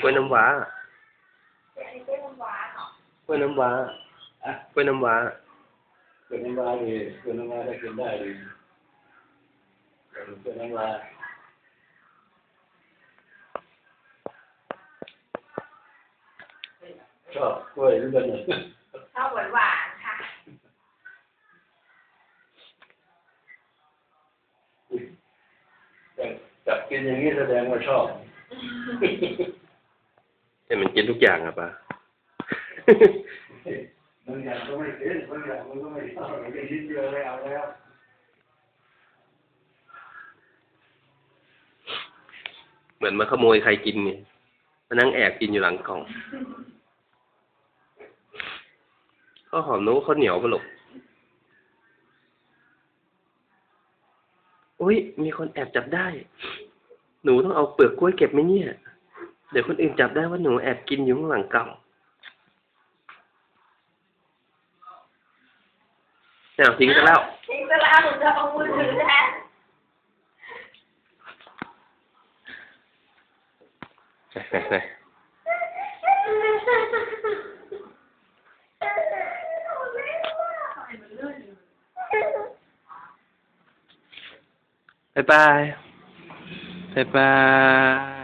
กล้วยน้ำว้าอันนี้เป็นน้ำหวานเหรอกล้วยน้ำว้าอะกล้วยน้ำว้าเกิดน้ำลายเลยเกิดน้ำลายได้กินได้เลยเกิดน้ำลายชอบกล้วยด้วยกันเลยชอบหวานหวานๆค่ะแต่จับกินอย่างนี้แสดงว่าชอบ แต่มันกินทุกอย่างอะปะบางอย่างก็ไม่กินบางอย่างมันก็ไม่ชอบกินนิดเดียวไม่เอาแล้วเหมือนมาขโมยใครกินไงมานั่งแอบกินอยู่หลังกล่องข้าวหอมนู้ข้าวเหนียวปะลูกอุ้ยมีคนแอบจับได้ หนูต้องเอาเปลือกกล้วยเก็บไหมเนี่ย เดี๋ยวคนอื่นจับได้ว่าหนูแอบกินอยู่ข้างหลังกล่องเอาทิ้งกันแล้ว ทิ้งไปแล้วหนูจะเอามือถือแทนไปไปไปบายบาย บาย